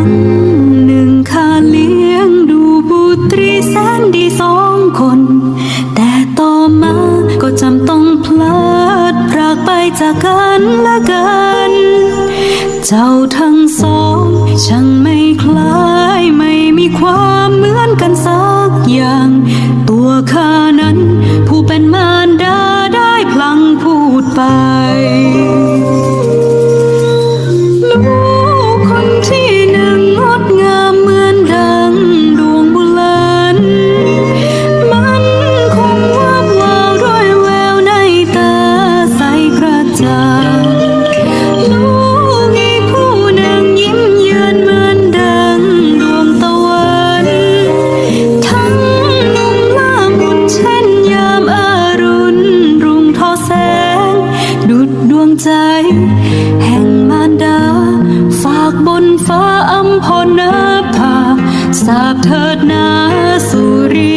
รั้หนึ่งข้าเลี้ยงดูบุตรีแสนดีสองคน แต่ต่อมาก็จำต้องพลัดพรากไปจากกันละกัน เจ้าทั้งสองช่างไม่คล้ายไม่มีความเหมือนกันสักอย่าง ตัวข้านั้นผู้เป็นมารดาได้พลังพูดไป งใจ แห่งมารดา ฝากบนฟ้าอัมพรนภาสาบเถิดนาสุริ